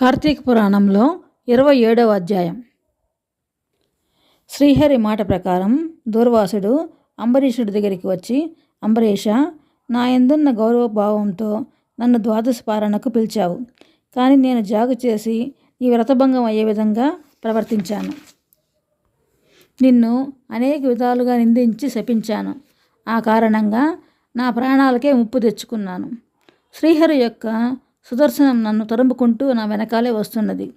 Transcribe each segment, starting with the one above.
కార్తీక పురాణంలో ఇరవై ఏడవ అధ్యాయం. శ్రీహరి మాట ప్రకారం దూర్వాసుడు అంబరీషుడి దగ్గరికి వచ్చి అంబరీష నా ఎందున్న గౌరవభావంతో నన్ను ద్వాదశ పారణకు పిలిచావు. కానీ నేను జాగు చేసి ఈ వ్రతభంగం అయ్యే విధంగా ప్రవర్తించాను. నిన్ను అనేక విధాలుగా నిందించి శపించాను. ఆ కారణంగా నా ప్రాణాలకే ముప్పు తెచ్చుకున్నాను. శ్రీహరి యొక్క సుదర్శనం నన్ను తరుముకుంటూ నా వెనకాలే వస్తున్నది.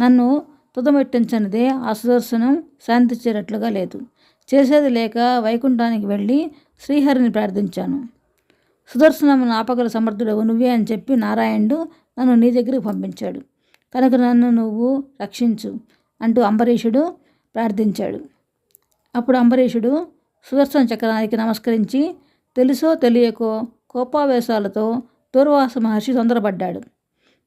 నన్ను తుదమెట్టించనిదే ఆ సుదర్శనం శాంతించేటట్లుగా లేదు. చేసేది లేక వైకుంఠానికి వెళ్ళి శ్రీహరిని ప్రార్థించాను. సుదర్శనం ఆపగల సమర్థుడవు నువ్వే అని చెప్పి నారాయణుడు నన్ను నీ దగ్గరికి పంపించాడు. కనుక నన్ను నువ్వు రక్షించు అంటూ అంబరీషుడు ప్రార్థించాడు. అప్పుడు అంబరీషుడు సుదర్శన చక్రానికి నమస్కరించి తెలుసో తెలియకో కోపావేశాలతో దూర్వాస మహర్షి తొందరపడ్డాడు.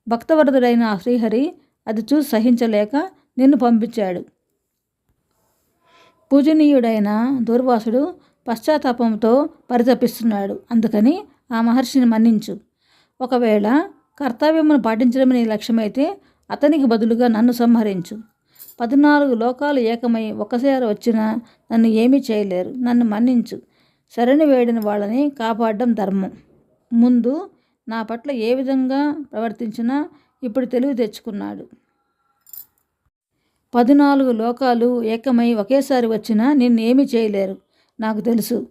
భక్తవరదుడైన ఆ శ్రీహరి అది చూసి సహించలేక నిన్ను పంపించాడు. పూజనీయుడైన దూర్వాసుడు పశ్చాత్తాపంతో పరితపిస్తున్నాడు. అందుకని ఆ మహర్షిని మన్నించు. ఒకవేళ కర్తవ్యమును పాటించడం నీ లక్ష్యమైతే అతనికి బదులుగా నన్ను సంహరించు. పద్నాలుగు లోకాలు ఏకమై ఒక్కసారి వచ్చినా నన్ను ఏమీ చేయలేరు. నన్ను మన్నించు. శరణి వేడిన వాళ్ళని కాపాడడం ధర్మం. ముందు నా పట్ల ఏ విధంగా ప్రవర్తించినా ఇప్పుడు తెలివి తెచ్చుకున్నాడు. పద్నాలుగు లోకాలు ఏకమై ఒకేసారి వచ్చినా నిన్నేమీ చేయలేరు. నాకు తెలుసు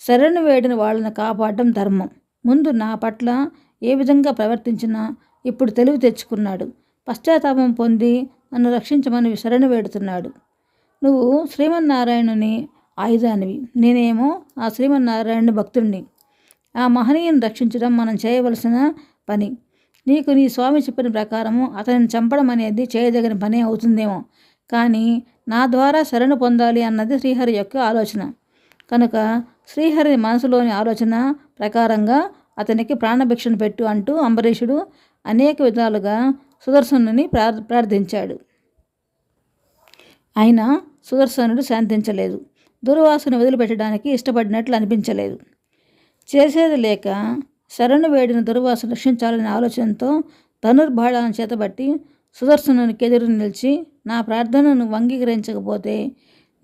శరణు వేడిన వాళ్ళని కాపాడడం ధర్మం. ముందు నా పట్ల ఏ విధంగా ప్రవర్తించినా ఇప్పుడు తెలివి తెచ్చుకున్నాడు. పశ్చాత్తాపం పొంది నన్ను రక్షించమని శరణు వేడుతున్నాడు. నువ్వు శ్రీమన్నారాయణుని ఆయుధానివి. నేనేమో ఆ శ్రీమన్నారాయణుని భక్తుడిని ఆ మహనీయుని రక్షించడం మనం చేయవలసిన పని. నీకు నీ స్వామి చెప్పిన ప్రకారము అతనిని చంపడం అనేది చేయదగిన పని అవుతుందేమో. కానీ నా ద్వారా శరణు పొందాలి అన్నది శ్రీహరి యొక్క ఆలోచన. కనుక శ్రీహరి మనసులోని ఆలోచన ప్రకారంగా అతనికి ప్రాణభిక్షను పెట్టు అంటూ అంబరీషుడు అనేక విధాలుగా సుదర్శనుని ప్రార్ ప్రార్థించాడు. అయినా సుదర్శనుడు శాంతించలేదు. దుర్వాసను వదిలిపెట్టడానికి ఇష్టపడినట్లు అనిపించలేదు. చేసేది లేక శరణు వేడిన దుర్వాస రక్షించాలనే ఆలోచనతో ధనుర్బాణాలను చేతబట్టి సుదర్శనునికి ఎదురు నిలిచి నా ప్రార్థనను అంగీకరించకపోతే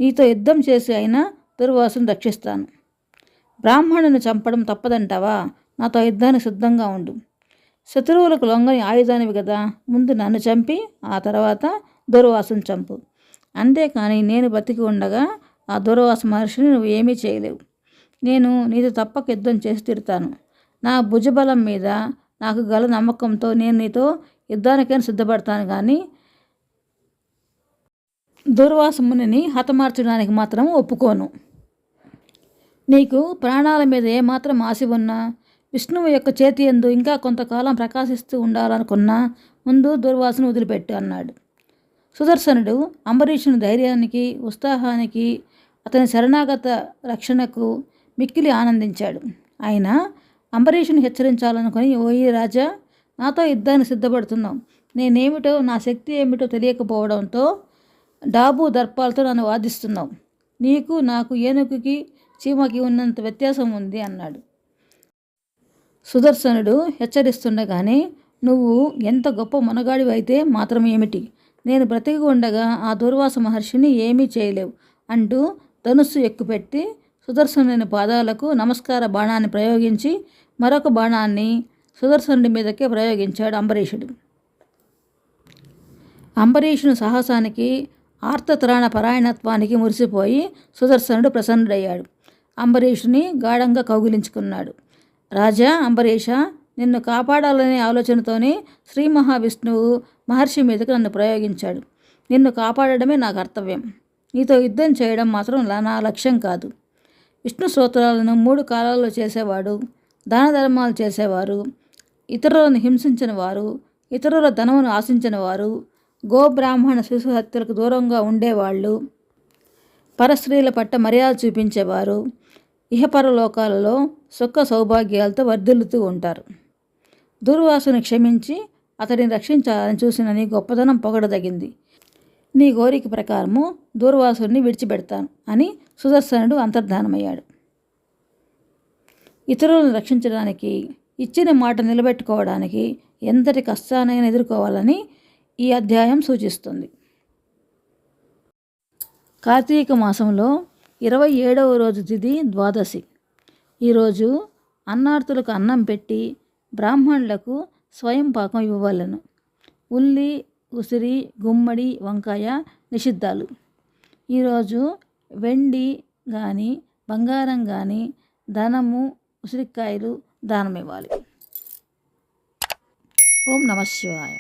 నీతో యుద్ధం చేసి అయినా దుర్వాసను రక్షిస్తాను. బ్రాహ్మణుని చంపడం తప్పదంటావా? నాతో యుద్ధానికి సిద్ధంగా ఉండు. శత్రువులకు లొంగని ఆయుధానివి కదా ముందు నన్ను చంపి ఆ తర్వాత దుర్వాసను చంపు. అంతేకాని నేను బతికి ఉండగా ఆ దుర్వాస మహర్షిని నువ్వు ఏమీ చేయలేవు. నేను నీతో తప్పక యుద్ధం చేసి తీరుతాను. నా భుజబలం మీద నాకు గల నమ్మకంతో నేను నీతో యుద్ధానికైనా సిద్ధపడతాను కానీ దుర్వాసమునిని హతమార్చడానికి మాత్రం ఒప్పుకోను. నీకు ప్రాణాల మీద ఏమాత్రం ఆశ ఉన్నా విష్ణువు యొక్క చేతి ఎందు ఇంకా కొంతకాలం ప్రకాశిస్తూ ఉండాలనుకున్నా ముందు దుర్వాసను వదిలిపెట్టు అన్నాడు. సుదర్శనుడు అంబరీషుని ధైర్యానికి ఉత్సాహానికి అతని శరణాగత రక్షణకు మిక్కిలి ఆనందించాడు. ఆయన అంబరీషుని హెచ్చరించాలనుకుని ఓయి రాజా నాతో యుద్ధాన్ని సిద్ధపడుతున్నాం నేనేమిటో నా శక్తి ఏమిటో తెలియకపోవడంతో డాబు దర్పాలతో నన్ను వాదిస్తున్నావు. నీకు నాకు ఏనుగుకి చీమకి ఉన్నంత వ్యత్యాసం ఉంది అన్నాడు. సుదర్శనుడు హెచ్చరిస్తుండగానే నువ్వు ఎంత గొప్ప మునగాడివి అయితే మాత్రం ఏమిటి? నేను బ్రతికి ఉండగా ఆ దుర్వాస మహర్షిని ఏమీ చేయలేవు అంటూ ధనుస్సు ఎక్కుపెట్టి సుదర్శనుని పాదాలకు నమస్కార బాణాన్ని ప్రయోగించి మరొక బాణాన్ని సుదర్శనుడి మీదకే ప్రయోగించాడు అంబరీషుడు. అంబరీషుని సాహసానికి ఆర్తత్రాణ పరాయణత్వానికి మురిసిపోయి సుదర్శనుడు ప్రసన్నుడయ్యాడు. అంబరీషుని గాఢంగా కౌగిలించుకున్నాడు. రాజా అంబరీష నిన్ను కాపాడాలనే ఆలోచనతోనే శ్రీ మహావిష్ణువు మహర్షి మీదకు నన్ను ప్రయోగించాడు. నిన్ను కాపాడడమే నా కర్తవ్యం. నీతో యుద్ధం చేయడం మాత్రం నా లక్ష్యం కాదు. విష్ణు స్తోత్రాలను మూడు కాలాల్లో చేసేవాడు దాన ధర్మాలు చేసేవారు ఇతరులను హింసించిన వారు ఇతరుల ధనమును ఆశించిన వారు గోబ్రాహ్మణ శిశు హత్యలకు దూరంగా ఉండేవాళ్ళు. పరస్త్రీల పట్ల మర్యాద చూపించేవారు. ఇహపరలోకాలలో సుఖ సౌభాగ్యాలతో వర్ధిల్లుతూ ఉంటారు. దుర్వాసుని క్షమించి అతడిని రక్షించాలని చూసిన నీ గొప్పతనం పొగడదగింది. నీ కోరిక ప్రకారము దూర్వాసుని విడిచిపెడతాను అని సుదర్శనుడు అంతర్ధానమయ్యాడు. ఇతరులను రక్షించడానికి ఇచ్చిన మాట నిలబెట్టుకోవడానికి ఎంతటి కష్టానైనా ఎదుర్కోవాలని ఈ అధ్యాయం సూచిస్తుంది. కార్తీక మాసంలో ఇరవై ఏడవ రోజు తిది ద్వాదశి. ఈరోజు అన్నార్తులకు అన్నం పెట్టి బ్రాహ్మణులకు స్వయం పాకం ఇవ్వవలను. ఉల్లి ఉసిరి గుమ్మడి వంకాయ నిషిద్ధాలు. ఈరోజు వెండి కానీ బంగారం కానీ ధనము ఉసిరికాయలు దానం ఇవ్వాలి ఓం నమ శివాయ.